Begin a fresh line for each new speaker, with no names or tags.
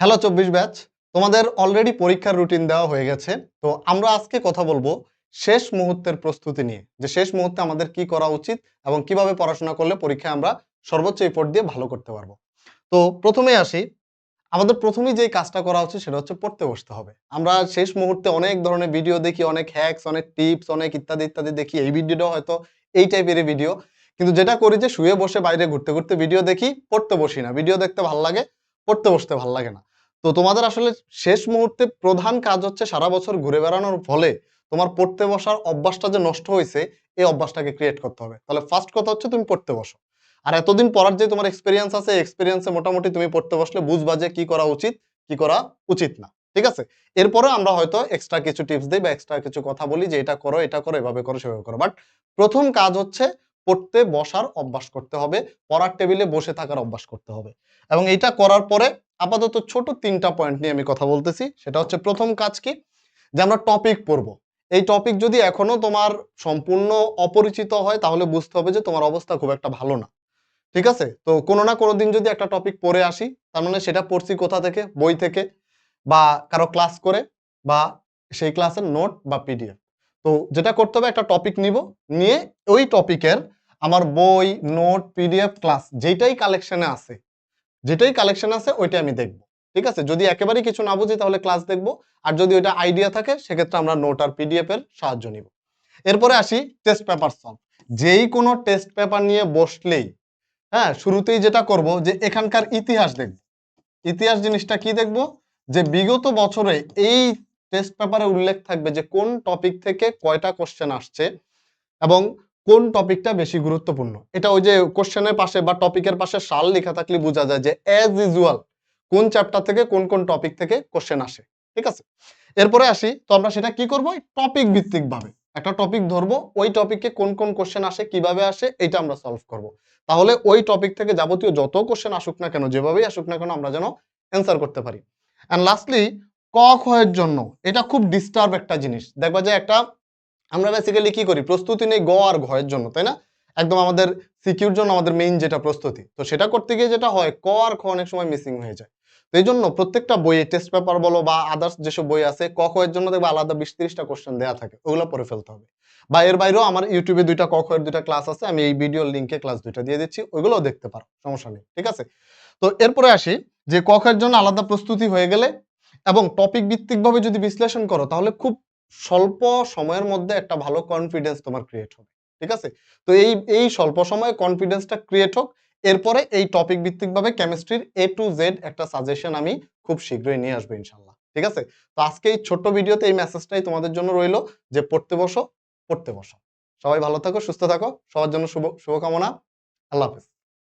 Hello চব্বিশ batch, তোমাদের already পরীক্ষার রুটিন দেওয়া হয়ে গেছে, তো আমরা আজকে কথা বলব শেষ মুহূর্তের প্রস্তুতি নিয়ে, যে শেষ মুহূর্তে আমাদের কি করা উচিত এবং কীভাবে পড়াশোনা করলে পরীক্ষায় আমরা সর্বোচ্চ এফোর্ট দিয়ে ভালো করতে পারব। তো প্রথমে আসি, আমাদের প্রথমেই যে কাজটা করা উচিত সেটা হচ্ছে পড়তে বসতে হবে। আমরা শেষ মুহূর্তে অনেক ধরনের ভিডিও দেখি, অনেক হ্যাকস অনেক টিপস অনেক ইত্যাদি ইত্যাদি দেখি, এই ভিডিওটা হয়তো এই টাইপের ভিডিও কিন্তু যেটা করি যে শুয়ে বসে বাইরে ঘুরতে ঘুরতে ভিডিও দেখি, পড়তে বসি না ভিডিও দেখতে ভালো লাগে পড়তে বসতে ভালো লাগে না। তো তোমাদের আসলে শেষ মুহূর্তে প্রধান কাজ হচ্ছে সারা বছর ঘুরে বেড়ানোর ফলে তোমার পড়তে বসার অভ্যাসটা যে নষ্ট হয়েছে, এই অভ্যাসটাকে ক্রিয়েট করতে হবে। তাহলে ফার্স্ট কথা হচ্ছে তুমি পড়তে বসো। আর এতদিন পড়ার যে তোমার এক্সপিরিয়েন্স আছে এক্সপিরিয়েন্সে মোটামুটি তুমি পড়তে বসলে বুঝবা যে কি করা উচিত, কি করা উচিত না। ঠিক আছে? এরপরে আমরা হয়তো এক্সট্রা কিছু টিপস দিই বা এক্সট্রা কিছু কথা বলি যে এটা করো এটা করো, এভাবে করো, সেভাবে করো। বাট প্রথম কাজ হচ্ছে পড়তে, বসার অভ্যাস করতে হবে, পড়ার টেবিলে বসে থাকার অভ্যাস করতে হবে। এবং এটা করার পরে আপাতত ছোট তিনটা পয়েন্ট নিয়ে আমি কথা বলতেছি, সেটা হচ্ছে প্রথম কাজ কি? যে আমরা টপিক পড়ব। এই টপিক যদি এখনও তোমার সম্পূর্ণ অপরিচিত হয়, তাহলে বুঝতে হবে যে তোমার অবস্থা খুব একটা ভালো না। ঠিক আছে? তো কোনো না কোনো দিন যদি একটা টপিক পড়ে আসি, তার মানে সেটা পড়ছি কোথা থেকে? বই থেকে বা কারও ক্লাস করে বা সেই ক্লাসের নোট বা পিডিএফ তো যেটা করতে হবে, একটা টপিক নিব, নিয়ে ওই টপিকের আমার বই, নোট, পিডিএফ, ক্লাস যেটাই কালেকশনে আছে যেটাই কালেকশন আছে ওইটা আমি দেখব, ঠিক আছে? যদি একেবারেই কিছু না বুঝি, তাহলে ক্লাস দেখব, আর যদি ওইটা আইডিয়া থাকে, সেক্ষেত্রে আমরা নোট আর পিডিএফ এর সাহায্য নিব। এরপরে আসি টেস্ট পেপার সলভ যেই কোনো টেস্ট পেপার নিয়ে বসলেই হ্যাঁ শুরুতেই যেটা করব যে এখানকার ইতিহাস দেখব। ইতিহাস জিনিসটা কি দেখব? যে বিগত বছরে এই টেস্ট পেপারে উল্লেখ থাকবে যে কোন টপিক থেকে কয়টা কোশ্চেন আসছে এবং কোন টপিকটা বেশি গুরুত্বপূর্ণ? এটা ওই যে কোশ্চেনের পাশে বা টপিকের পাশে সাল লেখা থাকলে বোঝা যায় যে অ্যাজ ইউজুয়াল কোন চ্যাপ্টার থেকে কোন কোন টপিক থেকে কোশ্চেন আসে। ঠিক আছে? এরপরে আসি, তো আমরা সেটা কি করব? টপিক ভিত্তিক ভাবে। একটা টপিক ধরবো, ওই টপিকে কোন কোন কোশ্চেন আসে, কীভাবে আসে এটা আমরা সলভ করব। তাহলে ওই টপিক থেকে যাবতীয় যত কোশ্চেন আসুক না কেন, যেভাবেই আসুক না কেন, আমরা যেন অ্যান্সার করতে পারি। অ্যান্ড লাস্টলি ক ক্ষয়ের জন্য, এটা খুব ডিস্টার্ব একটা জিনিস। দেখবা যে একটা আমরা বেসিক্যালি কি করি? প্রস্তুতি নেই গ আর ঘয়ের জন্য, তাই না? একদম আমাদের সিকিউর জন্য আমাদের মেইন যেটা প্রস্তুতি। তো সেটা করতে গিয়ে যেটা হয়, ক আর খ অনেক সময় মিসিং হয়ে যায়। তো এই জন্য প্রত্যেকটা বইয়ে টেস্ট পেপার বলো বা আদার্স যেসব বই আছে, ক খ এর জন্য দেখবে আলাদা বিশ তিরিশটা কোশ্চেন দেওয়া থাকে, ওগুলো পড়ে ফেলতে হবে। বা এর বাইরেও আমার ইউটিউবে দুইটা ক খ এর দুইটা ক্লাস আছে, আমি এই ভিডিওর লিঙ্কে ক্লাস দুইটা দিয়ে দিচ্ছি, ওইগুলোও দেখতে পারো, সমস্যা নেই, ঠিক আছে? তো এরপরে আসি যে ক খ এর জন্য আলাদা প্রস্তুতি হয়ে গেলে এবং টপিক ভিত্তিকভাবে যদি বিশ্লেষণ করো, তাহলে খুব স্বল্প সময়ের মধ্যে একটা ভালো কনফিডেন্স তোমার ক্রিয়েট হবে, ঠিক আছে? তো এই এই স্বল্প সময়ে কনফিডেন্সটা ক্রিয়েট হোক, এরপরে এই টপিক ভিত্তিকভাবে কেমিস্ট্রির এ টু জেড একটা সাজেশন আমি খুব শীঘ্রই নিয়ে আসব ইনশাল্লাহ, ঠিক আছে? তো আজকে এই ছোট্ট ভিডিওতে এই মেসেজটাই তোমাদের জন্য রইল যে পড়তে বসো পড়তে বসো। সবাই ভালো থাকো, সুস্থ থাকো, সবার জন্য শুভ, শুভকামনা, আল্লাহ হাফেজ।